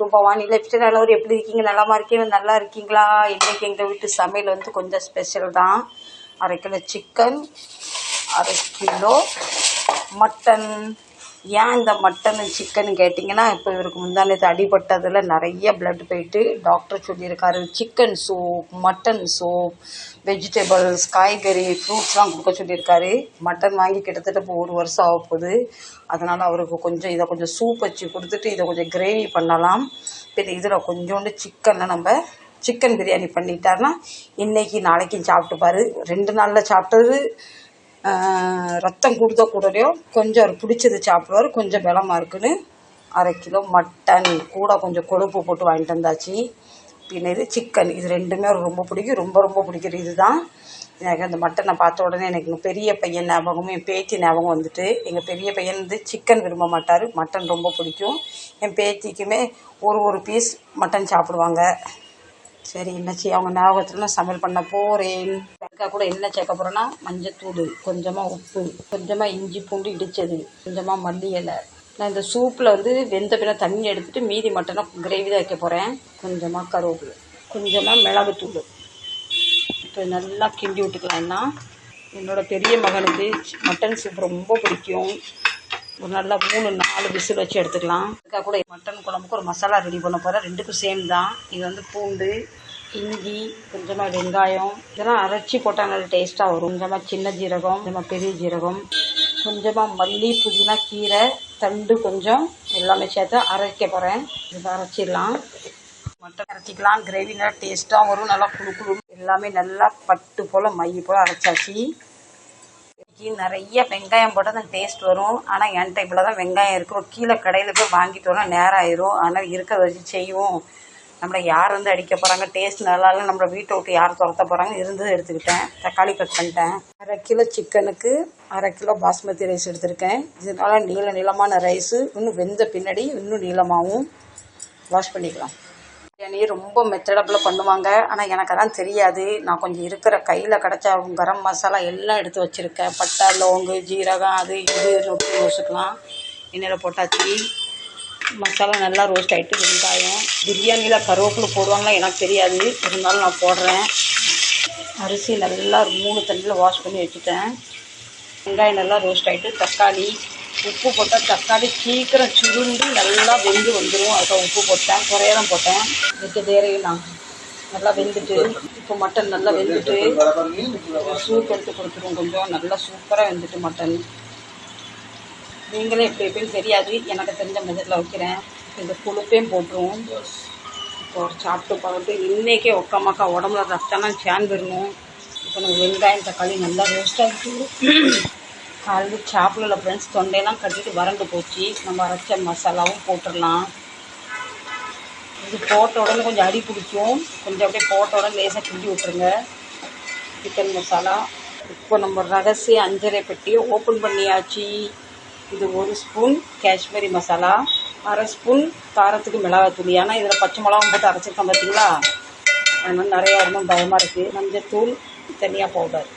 To Bhavani left நல்லவர் எப்படி இருக்கீங்க? நலமா இருக்கீங்க நல்லா இருக்கீங்களா? இன்றைக்கு எங்கள் வீட்டு சமையல் வந்து கொஞ்சம் ஸ்பெஷல் தான். அரை கிலோ சிக்கன் அரை கிலோ மட்டன் ஏன் இந்த மட்டன் சிக்கன் கேட்டிங்கன்னா இப்போ இவருக்கு முந்தானது அடிபட்டதில் நிறைய பிளட் போயிட்டு டாக்டர் சொல்லியிருக்காரு. Chicken soup mutton soup vegetables காய்கறி ஃப்ரூட்ஸ்லாம் கொடுக்க சொல்லியிருக்காரு. மட்டன் வாங்கி கிட்டத்தட்ட இப்போ ஒரு வருஷம் ஆக போகுது. அதனால் அவருக்கு கொஞ்சம் இதை கொஞ்சம் சூப் வச்சு கொடுத்துட்டு இதை கொஞ்சம் கிரேவி பண்ணலாம். பின் இதில் கொஞ்சோண்டு சிக்கனை நம்ம சிக்கன் பிரியாணி பண்ணிட்டாருன்னா இன்றைக்கி நாளைக்கும் சாப்பிட்டுப்பாரு. ரெண்டு நாளில் சாப்பிட்டது ரத்தம் கொடுத்த கூடலையோ கொஞ்சம் அவர் பிடிச்சது சாப்பிடுவார். கொஞ்சம் பலமாக இருக்குன்னு அரை கிலோ மட்டன் கூட கொஞ்சம் கொழுப்பு போட்டு வாங்கிட்டு வந்தாச்சு. பின்ன இது சிக்கன் இது ரெண்டுமே அவருக்கு ரொம்ப பிடிக்கும். ரொம்ப ரொம்ப பிடிக்கிற இதுதான். எனக்கு அந்த மட்டனை பார்த்த உடனே எனக்கு எங்கள் பெரிய பையன் ஞாபகமும் என் பேத்தி ஞாபகம் வந்துட்டு எங்கள் பெரிய பையன் வந்து சிக்கன் விரும்ப மாட்டார். மட்டன் ரொம்ப பிடிக்கும். என் பேத்திக்குமே ஒரு ஒரு பீஸ் மட்டன் சாப்பிடுவாங்க. சரி என்ன அவங்க ஞாபகத்தில் நான் சமையல் பண்ண போகிறேன் அக்கா கூட என்ன சேர்க்க போகிறேன்னா மஞ்சத்தூள் கொஞ்சமாக உப்பு கொஞ்சமாக இஞ்சி பூண்டு இடித்தது கொஞ்சமாக மல்லி இலை. நான் இந்த சூப்பில் வந்து வெந்த பின்ன தண்ணி எடுத்துகிட்டு மீதி மட்டனை கிரேவி தான் வைக்க போகிறேன் கொஞ்சமாக கருவேப்பிலை கொஞ்சமாக மிளகுத்தூள். இப்போ நல்லா கிண்டி விட்டுக்கலாம்னா என்னோட பெரிய மகனுக்கு மட்டன் சூப் ரொம்ப பிடிக்கும். ஒரு நல்லா மூணு நாலு விசில் வச்சு எடுத்துக்கலாம். அதுக்காக கூட மட்டன் குழம்புக்கு ஒரு மசாலா ரெடி பண்ண போகிறேன் ரெண்டுக்கும் சேம் தான் இது வந்து பூண்டு இஞ்சி கொஞ்சமாக வெங்காயம். இதெல்லாம் அரைச்சி போட்டால் நல்லா டேஸ்ட்டாக வரும். கொஞ்சமாக சின்ன ஜீரகம் கொஞ்சமாக பெரிய ஜீரகம் கொஞ்சமாக மல்லி புதினா கீரை தண்டு கொஞ்சம் எல்லாமே சேர்த்து அரைக்க போகிறேன் இதை அரைச்சிடலாம். மட்டன் அரைச்சிக்கலாம். கிரேவி நல்லா டேஸ்ட்டாக வரும். நல்லா குழு குழு எல்லாமே நல்லா பட்டு போல் மை போல் அரைச்சாச்சு. நிறைய வெங்காயம் போட்டால் தான் டேஸ்ட் வரும். ஆனால் என்கிட்ட இவ்வளோ தான் வெங்காயம் இருக்கும் கீழே கடையில் போய் வாங்கிட்டோன்னா நேரம் ஆயிரும். ஆனால் இருக்கிறத வச்சு செய்வோம். நம்மளை யார் வந்து அடிக்க போகிறாங்க டேஸ்ட் நல்லா இல்லை நம்மளை வீட்டை விட்டு யார் துரத்த போகிறாங்க இருந்தது எடுத்துக்கிட்டேன். தக்காளி கட் பண்ணிட்டேன். அரை கிலோ சிக்கனுக்கு அரை கிலோ பாஸ்மதி ரைஸ் எடுத்திருக்கேன். இதனால நீள நீளமான ரைஸு இன்னும் வெந்த பின்னாடி இன்னும் நீளமாகவும் வாஷ் பண்ணிக்கலாம். பிரியாணி ரொம்ப மெத்தடபிள் பண்ணுவாங்க. ஆனால் எனக்கு அதான் தெரியாது. நான் கொஞ்சம் இருக்கிற கையில் கிடச்ச கரம் மசாலா எல்லாம் எடுத்து வச்சுருக்கேன். பட்டை லோங்கு ஜீரகம் அது இது ரொட்டி யோசிக்கலாம் எண்ணெயில் போட்டாச்சு. மசாலா நல்லா ரோஸ்ட் ஆகிட்டு வெங்காயம் பிரியாணியில் கருவேப்பிலை போடுவாங்களா எனக்கு தெரியாது. இருந்தாலும் நான் போடுறேன். அரிசி நல்லா மூணு தண்ணியில் வாஷ் பண்ணி வச்சுட்டேன். வெங்காயம் நல்லா ரோஸ்ட் ஆகிட்டு தக்காளி உப்பு போட்டால் தக்காளி சீக்கிரம் சுருண்டு நல்லா வெந்து வந்துடும் அதுக்காக உப்பு போட்டேன் குறைய போட்டேன். மிக்க தேரையும் நான் நல்லா வெந்துட்டு இப்போ மட்டன் நல்லா வெந்துட்டு சூப் எடுத்து கொடுத்துருவோம் கொஞ்சம். நல்லா சூப்பராக வெந்துட்டு மட்டன். நீங்களே எப்படி எப்படின்னு தெரியாது. எனக்கு தெரிஞ்ச மெதட்டில் வைக்கிறேன். இந்த கொழுப்பையும் போட்டுருவோம். இப்போ சாப்பிட்டு பார்த்துட்டு இன்றைக்கே ஒக்கமாக்கா உடம்புல ரத்தம்லாம் சேன் வரணும் இப்போ நம்ம வெங்காயம் தக்காளி நல்லா ரோஸ்ட் ஆகிட்டு காலையில் சாப்பிடல ஃப்ரெண்ட்ஸ் தொண்டையெல்லாம் கட்டிட்டு வறண்டு போச்சு. நம்ம அரைச்ச மசாலாவும் போட்டுடலாம். இது போட்ட உடனே கொஞ்சம் அடி பிடிக்கும். கொஞ்சம் அப்படியே போட்ட உடனே லேசாக கிண்டி விட்டுருங்க. சிக்கன் மசாலா. இப்போ நம்ம ரகசிய அஞ்சரை பெட்டியை ஓப்பன் பண்ணியாச்சு. இது ஒரு ஸ்பூன் காஷ்மீரி மசாலா அரை ஸ்பூன் காரத்துக்கு மிளகாத்தூள் ஏன்னா இதில் பச்சை மிளகாவும் போட்டு அரைச்சிருக்கேன் பார்த்தீங்களா அதனால் நிறையா இன்னும் பயமாக இருக்குது மஞ்சத்தூள் தனியா பவுடர்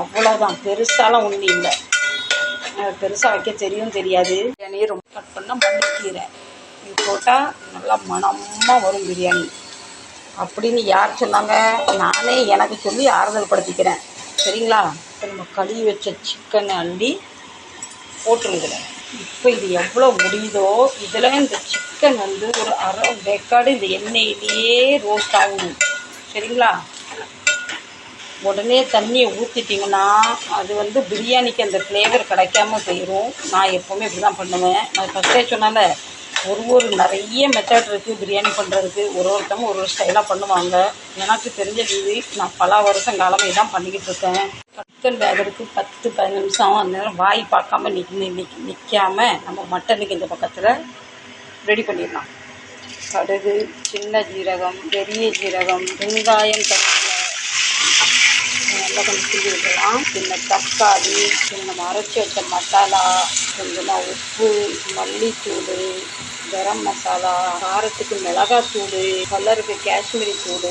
அவ்வளோதான் பெருசாலாம் ஒன்றும் இல்லை. பெருசாக வைக்க தெரியும் தெரியாது. பிரியாணியை ரொம்ப கட் பண்ணால் மல்லிக்கீரை இது போட்டால் நல்லா மணமாக வரும் பிரியாணி. அப்படின்னு யார் சொன்னாங்க? நானே எனக்கு சொல்லி ஆறுதல் படுத்திக்கிறேன் சரிங்களா? இப்போ நம்ம கழுவி வச்ச சிக்கனை அள்ளி போட்டுருங்க இப்போ இது எவ்வளோ முடியுதோ இதில் இந்த சிக்கன் வந்து ஒரு அரை வேக்காடு இந்த எண்ணெயிலேயே ரோஸ்ட் ஆகணும் சரிங்களா? உடனே தண்ணியை ஊற்றிட்டிங்கன்னா அது வந்து பிரியாணிக்கு அந்த ஃப்ளேவர் கிடைக்காம போயிடும் நான் எப்போவுமே இப்படி தான் பண்ணுவேன். நான் ஃபஸ்ட்டே சொன்னால ஒரு ஒரு நிறைய மெத்தட் இருக்குது பிரியாணி பண்ணுறதுக்கு ஒரு ஒருத்தவங்க ஒரு ஒரு ஸ்டைலாக பண்ணுவாங்க. எனக்கு தெரிஞ்ச விதி நான் பல வருஷம் காலமே தான் பண்ணிக்கிட்டு இருக்கேன். சிக்கன் வேகிறதுக்கு பத்து பதினஞ்சு நிமிஷம் அந்த நேரம் வாய் பார்க்காம நிக் நிக் நிற்காமல் நம்ம மட்டனுக்கு இந்த பக்கத்தில் ரெடி பண்ணிடலாம். கடுகு சின்ன ஜீரகம் பெரிய ஜீரகம் வெங்காயம் கருவேப்பிலை நல்லா கொஞ்சம் கிண்டி விட்டுலாம் சின்ன தக்காளி சின்ன அரைச்சி வச்ச மசாலா கொஞ்சமாக உப்பு மல்லித்தூள் கரம் மசாலா காரத்துக்கு மிளகாத்தூள் கலருக்கு காஷ்மீரி தூள்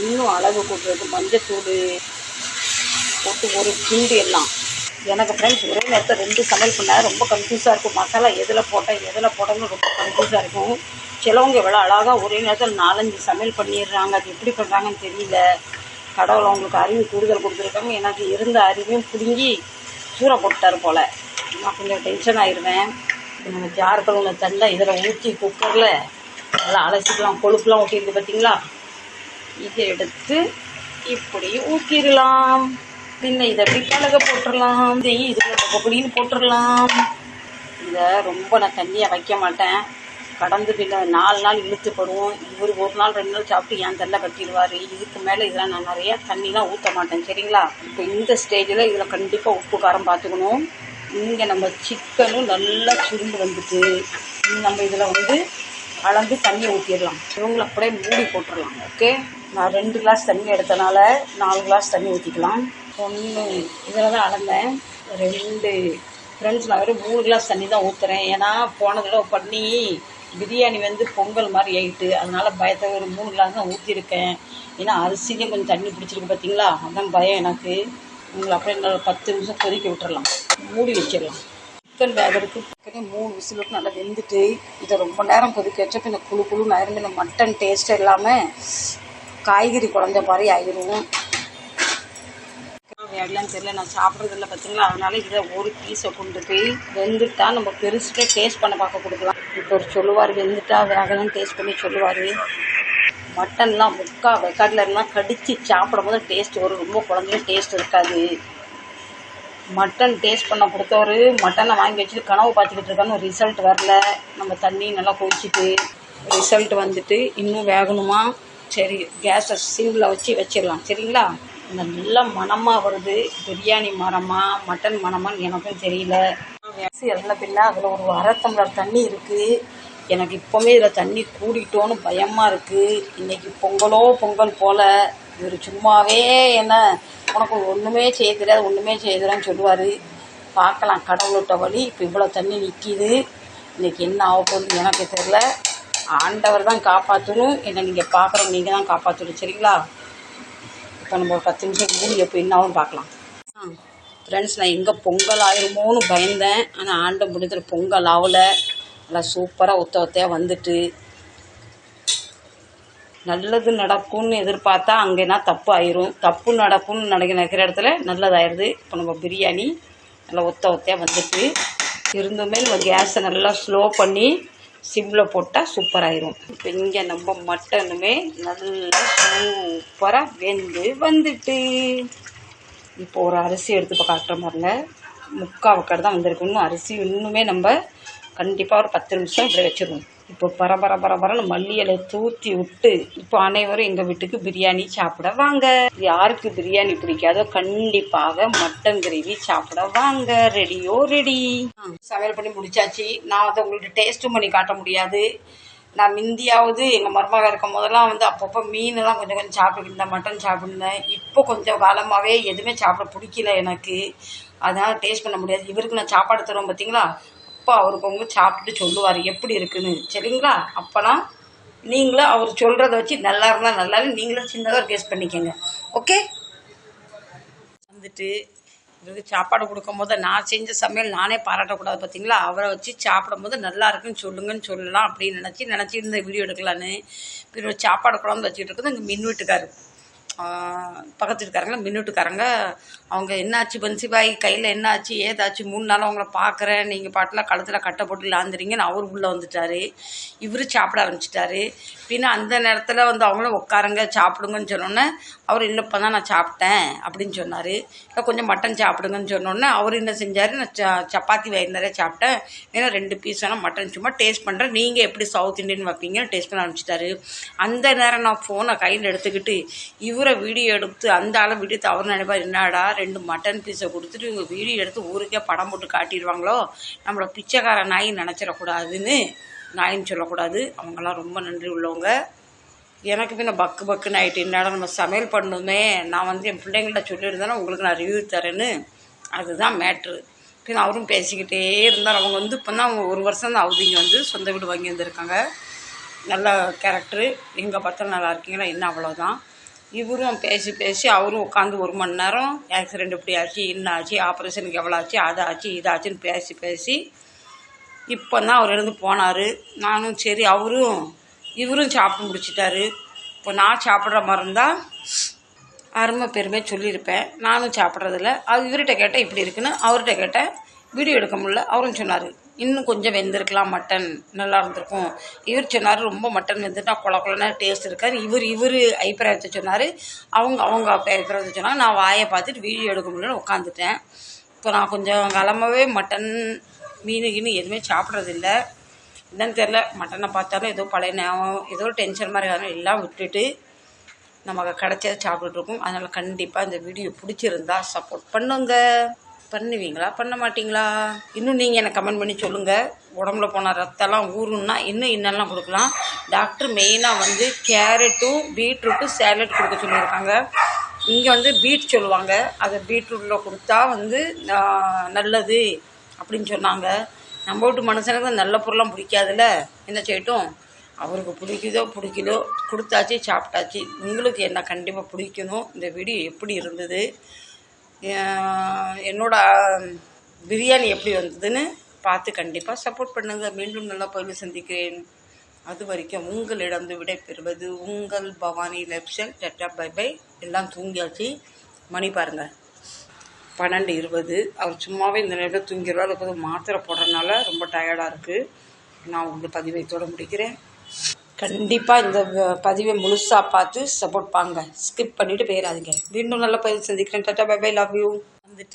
இன்னும் அளவு கூட்டுறது மஞ்சத்தூள் போட்டு ஒரு கிண்டு எல்லாம். எனக்கு ஃப்ரெண்ட்ஸ் ஒரே நேரத்தில் ரெண்டு சமையல் பண்ணால் ரொம்ப கன்ஃபியூஸாக இருக்கும். மசாலா எதில் போட்டால் எதில் போட்டேன்னு ரொம்ப கன்ஃபியூஸாக இருக்கும். சிலவங்க எவ்வளோ அழகாக ஒரே நேரத்தில் நாலஞ்சு சமையல் பண்ணிடுறாங்க. அது எப்படி பண்ணுறாங்கன்னு தெரியல. கடவுள் அவங்களுக்கு அறிவு கூடுதல் கொடுத்துருக்காங்க. எனக்கு இருந்த அறிவையும் பிடுங்கி சூற போட்டார் போல். நான் கொஞ்சம் டென்ஷன் ஆயிடுவேன் நம்ம ஜார் கழுவுன இதில் ஊற்றி குக்கரில் நல்லா அலசிக்கலாம் கொழுப்புலாம் ஊற்றிருக்கு பார்த்தீங்களா இதை எடுத்து இப்படி ஊற்றிடலாம் பின்ன இதை அப்படி கலக போட்டுடலாம்? இதையும் இதில் அப்படின்னு போட்டுடலாம். இதை ரொம்ப நான் தண்ணியாக வைக்க மாட்டேன். கடந்து பின்ன நாலு நாள் இழுத்துப்படுவோம் இவர் ஒரு நாள் ரெண்டு நாள் சாப்பிட்டு என் தள்ள கட்டிடுவார். இதுக்கு மேலே இதெல்லாம் நான் நிறையா தண்ணிலாம் ஊற்ற மாட்டேன் சரிங்களா? இப்போ இந்த ஸ்டேஜில் இதில் கண்டிப்பாக உப்பு காரம் பார்த்துக்கணும் இங்கே நம்ம சிக்கனும் நல்லா சுருண்டு வந்துட்டு நம்ம இதில் வந்து கலந்து தண்ணியை ஊற்றிடலாம் இவங்களை அப்படியே மூடி போட்டுடலாம் ஓகே நான் ரெண்டு கிளாஸ் தண்ணி எடுத்தனால நாலு கிளாஸ் தண்ணி ஊற்றிக்கலாம் ஒன்று இதில் தான் அளந்தேன். ரெண்டு ஃப்ரெண்ட்ஸ் நான் வெறும் மூணு கிளாஸ் தண்ணி தான் ஊற்றுறேன் ஏன்னா போன தடவை பண்ணி பிரியாணி வந்து பொங்கல் மாதிரி ஆகிட்டு அதனால பயத்தை ஒரு மூணு கிளாஸ் தான் ஊற்றிருக்கேன் ஏன்னா அரிசியிலே கொஞ்சம் தண்ணி பிடிச்சிருக்கு பார்த்தீங்களா அதான் பயம் எனக்கு. உங்களை அப்படியே இன்னொரு பத்து நிமிஷம் கொதிக்க விட்டுறலாம். மூடி வச்சிடலாம். சிக்கன் வேகிறதுக்கு சிக்கனே மூணு விசில் விட்டு நல்லா வெந்துட்டு இதை ரொம்ப நேரம் கொதிக்க வச்சா இந்த குழு குழு நேரம் இந்த மட்டன் டேஸ்ட் இல்லாமல் காய்கறி குழந்த மாதிரி ஆயிரும். வேகலான்னு தெரியல. நான் சாப்பிட்றது இல்லை பார்த்தீங்களா அதனால இதை ஒரு பீஸை கொண்டு போய் வெந்துட்டா நம்ம பெருசுக்கே டேஸ்ட் பண்ண பார்க்க கொடுக்கலாம். இப்போ ஒரு சொல்லுவார் வெந்துட்டா வேகலாம் டேஸ்ட் பண்ணி சொல்லுவார். மட்டன்லாம் முக்கா வெக்காட்டில் இருந்தால் கடித்து சாப்பிடும் போது டேஸ்ட் ஒரு ரொம்ப குழந்தையும் டேஸ்ட் இருக்காது. மட்டன் டேஸ்ட் பண்ண பொறுத்தவரை மட்டனை வாங்கி வச்சுட்டு கனவு பார்த்துக்கிட்டு இருக்கான்னு ரிசல்ட் வரல. நம்ம தண்ணி நல்லா கொதிச்சுட்டு ரிசல்ட் வந்துட்டு இன்னும் வேகணுமா? சரி கேஸை சிம்மில் வச்சு வச்சிடலாம். சரிங்களா? நல்ல மணமாக வருது. பிரியாணி மரமா மட்டன் மணமான்னு எனக்கும் தெரியல. கேஸ் இறந்த அதில் ஒரு அரை தண்ணி இருக்குது எனக்கு இப்போவுமே இதில் தண்ணி கூடிட்டோன்னு பயமாக இருக்குது இன்றைக்கி பொங்கலோ பொங்கல் போல் இவர் சும்மாவே என்ன உனக்கு ஒன்றுமே செய்ய தெரியாது ஒன்றுமே செய்ய சொல்லுவார். பார்க்கலாம் கடவுள்கிட்ட வழி. இப்போ இவ்வளோ தண்ணி நிற்கிது இன்றைக்கி என்ன ஆக போகுதுன்னு எனக்கு தெரில ஆண்டவர் தான் காப்பாற்றணும் என்னை நீங்கள் பார்க்குறவங்க நீங்கள் தான் காப்பாற்றணும் சரிங்களா? இப்போ நம்ம ஒரு பத்து நிமிஷம் மூடி எப்போ என்ன பார்க்கலாம் ஆ ஃப்ரெண்ட்ஸ் நான் எங்கே பொங்கல் ஆயிருமோன்னு பயந்தேன். ஆனால் ஆண்ட முடிஞ்ச பொங்கல் ஆகலை நல்லா சூப்பராக ஒத்த ஒத்தையாக வந்துட்டு. நல்லது நடக்கும்னு எதிர்பார்த்தா அங்கேனா தப்பு ஆயிரும். தப்பு நடக்கும்னு நினைக்க நினைக்கிற இடத்துல நல்லதாயிருது. இப்போ நம்ம பிரியாணி நல்லா ஒத்த ஒத்தையாக வந்துட்டு. இருந்துமே நம்ம கேஸை நல்லா ஸ்லோ பண்ணி சிம்மில் போட்டால் சூப்பராயிரும் இப்போ இங்கே நம்ம மட்டனுமே நல்லா சூப்பராக வெந்து வந்துட்டு. இப்போ ஒரு அரிசி எடுத்து இப்போ காட்டுற மாதிரில முக்கால் வக்கடை தான் வந்திருக்கு. இன்னும் அரிசி இன்னுமே நம்ம கண்டிப்பாக ஒரு பத்து நிமிஷம் இப்படி வச்சிருவோம் இப்போ பரபர பரபரன்னு மல்லி தூத்தி விட்டு இப்போ அனைவரும் எங்கள் வீட்டுக்கு பிரியாணி சாப்பிட வாங்க. யாருக்கு பிரியாணி பிடிக்காதோ கண்டிப்பாக மட்டன் கிரேவி சாப்பிட வாங்க. ரெடியோ ரெடி சமையல் பண்ணி முடிச்சாச்சு. நான் அதை உங்கள்கிட்ட டேஸ்ட்டும் பண்ணி காட்ட முடியாது. நான் மிந்தியாவது எங்கள் மருமக இருக்கும் போதெல்லாம் வந்து அப்பப்போ மீனெல்லாம் கொஞ்சம் கொஞ்சம் சாப்பிட்டுருந்தேன் மட்டன் சாப்பிட்டுருந்தேன் இப்போ கொஞ்சம் காலமாகவே எதுவுமே சாப்பிட பிடிக்கல எனக்கு. அதனால் டேஸ்ட் பண்ண முடியாது. இவருக்கு நான் சாப்பாடு தருவேன் பார்த்தீங்களா? அப்போ அவருக்கு அவங்க சாப்பிட்டு சொல்லுவார் எப்படி இருக்குன்னு? சரிங்களா? அப்போனா நீங்களும் அவர் சொல்கிறத வச்சு நல்லா இருந்தால் நல்லா நீங்களும் சின்னதாக ஒரு பண்ணிக்கோங்க. ஓகே வந்துட்டு இவருக்கு சாப்பாடு கொடுக்கும்போது நான் செஞ்ச சமையல் நானே பாராட்டக்கூடாது பார்த்தீங்களா அவரை வச்சு சாப்பிடும்போது நல்லா இருக்குன்னு சொல்லுங்கன்னு சொல்லலாம் அப்படின்னு நினச்சி நினச்சி இந்த வீடியோ எடுக்கலான்னு. பிறகு சாப்பாடு குழம்பு வச்சுட்டு இருக்குது எங்கள் மின் வீட்டுக்காரு. பக்கத்து வீட்டுக்காரங்க மின்னுட்டுக்காரங்க அவங்க என்னாச்சு பன்சிபாய் கையில் என்னாச்சு ஏதாச்சு மூணு நாள் அவங்கள பார்க்குறேன் நீங்கள் பாட்டில் கழுத்தில் கட்டை போட்டு லாந்துறீங்கன்னு அவர் உள்ளே வந்துட்டார். இவர் சாப்பிட ஆரம்பிச்சிட்டாரு. பின்ன அந்த நேரத்தில் வந்து அவங்களும் உட்காருங்க சாப்பிடுங்கன்னு சொன்னோன்னே அவர் இன்னும் இப்போ தான் நான் சாப்பிட்டேன் அப்படின்னு சொன்னார். இல்லை கொஞ்சம் மட்டன் சாப்பிடுங்கன்னு சொன்னோன்னே அவர் என்ன செஞ்சார் நான் ச சப்பாத்தி வயிறு நிறைய சாப்பிட்டேன். ஏன்னா ரெண்டு பீஸ் வேணால் மட்டன் சும்மா டேஸ்ட் பண்ணுறேன் நீங்கள் எப்படி சவுத் இண்டியன் வைப்பீங்கன்னு டேஸ்ட் பண்ண ஆரம்பிச்சிட்டாரு. அந்த நேரம் நான் ஃபோனை கையில் எடுத்துக்கிட்டு இவர் வீடியோ எடுத்து அந்த ஆளை வீடியோ தவறு நினைப்பா என்னடா ரெண்டு மட்டன் பீஸை கொடுத்துட்டு இவங்க வீடியோ எடுத்து ஊருக்கே படம் போட்டு காட்டிடுவாங்களோ? நம்மளை பிச்சைக்கார நாய் நினச்சிடக்கூடாதுன்னு நாயின்னு சொல்லக்கூடாது. அவங்கெல்லாம் ரொம்ப நன்றி உள்ளவங்க. எனக்கு பின்ன பக்கு பக்குன்னு ஆகிட்டு என்னடா நம்ம சமையல் பண்ணணுமே. நான் வந்து என் பிள்ளைங்கள்ட்ட சொல்லியிருந்தேன்னா உங்களுக்கு நான் ரிவ்யூ தரேன்னு. அதுதான் மேட்ரு பின் அவரும் பேசிக்கிட்டே இருந்தார். அவங்க வந்து இப்போ தான் ஒரு வருஷம் தான் ஆகுது இங்கே வந்து சொந்த வீடு வாங்கி வந்திருக்காங்க. நல்ல கேரக்டரு எங்கே பார்த்தாலும் நல்லா இருக்கீங்களா? என்ன அவ்வளோதான் இவரும் பேசி பேசி அவரும் உட்காந்து ஒரு மணி நேரம் ஆக்சிடெண்ட் இப்படி ஆச்சு இன்னும் ஆச்சு ஆப்ரேஷனுக்கு எவ்வளோ ஆச்சு அது ஆச்சு இதாச்சுன்னு பேசி பேசி இப்போ தான் அவர் இருந்து போனார். நானும் சரி அவரும் இவரும் சாப்பிட்டு முடிச்சிட்டாரு. இப்போ நான் சாப்பிட்ற மாதிரி இருந்தால் அருமை பெருமையாக சொல்லியிருப்பேன். நானும் சாப்பிட்றதில்ல. அது இவர்கிட்ட கேட்டேன் இப்படி இருக்குன்னு அவர்கிட்ட கேட்டேன். வீடியோ எடுக்க முடியல. அவரும் சொன்னார் இன்னும் கொஞ்சம் வெந்திருக்கலாம் மட்டன் நல்லா இருந்திருக்கும். இவர் சொன்னார் ரொம்ப மட்டன் வெந்துட்டா கொல கொலன்னு டேஸ்ட் இருக்கார் இவர் இவர் அபிப்பிராயத்தை சொன்னார். அவங்க அவங்க அபிப்பிராயத்தை சொன்னாங்க. நான் வாயை பார்த்துட்டு வீடியோ எடுக்க முடியலன்னு உட்காந்துட்டேன் இப்போ நான் கொஞ்சம் காலமாகவே மட்டன் மீன் கீனு எதுவுமே சாப்பிட்றதில்ல என்னன்னு தெரில மட்டனை பார்த்தாலும் ஏதோ பழைய ஞாபகம் ஏதோ டென்ஷன் மாதிரி ஆகும். எல்லாம் விட்டுட்டு நமக்கு கிடைச்சதை சாப்பிட்டுட்டு அதனால் கண்டிப்பாக இந்த வீடியோ பிடிச்சிருந்தா சப்போர்ட் பண்ணுங்கள் பண்ணுவீங்களா? பண்ண மாட்டீங்களா? இன்னும் நீங்கள் எனக்கு கமெண்ட் பண்ணி சொல்லுங்கள் உடம்புல போன ரத்தம்லாம் ஊறுன்னா இன்னும் இன்னெல்லாம் கொடுக்கலாம். டாக்டர் மெயினாக வந்து கேரட்டும் பீட்ரூட்டும் சேலட் கொடுக்க சொல்லியிருக்காங்க. இங்கே வந்து பீட் சொல்லுவாங்க. அதை பீட்ரூட்டில் கொடுத்தா வந்து நல்லது அப்படின்னு சொன்னாங்க. நம்ம வீட்டு மனுஷனுக்கு நல்ல பொருளாம் பிடிக்காதுல்ல? என்ன செய்யட்டும்? அவருக்கு பிடிக்குதோ பிடிக்கலோ கொடுத்தாச்சு சாப்பிட்டாச்சு. உங்களுக்கு என்ன கண்டிப்பாக பிடிக்கணும்? இந்த வீடியோ எப்படி இருந்தது? என்னோட பிரியாணி எப்படி வந்ததுன்னு பார்த்து கண்டிப்பாக சப்போர்ட் பண்ணுங்கள் மீண்டும் நல்லா பதிவு சந்திக்கிறேன். அது வரைக்கும் உங்களிடம் விடை பெறுவது உங்கள் பவானி லெப்ஷல் டட்டா பை பை எல்லாம் தூங்கியாச்சு. மணி பாருங்கள் பன்னெண்டு இருபது. அவர் சும்மாவே இந்த நேரத்தில் தூங்கிடுவார். அதுக்கு மாத்திரை போடுறதுனால ரொம்ப டயர்டாக இருக்குது நான் உங்கள் பதிவை தொட முடிக்கிறேன். கண்டிப்பாக இந்த பதிவை முழுசாக பார்த்து சப்போர்ட் பாங்க ஸ்கிப் பண்ணிவிட்டு போயிடாதீங்க. மீண்டும் நல்ல பதிவு சந்திக்கிறேன். Tata bye bye love you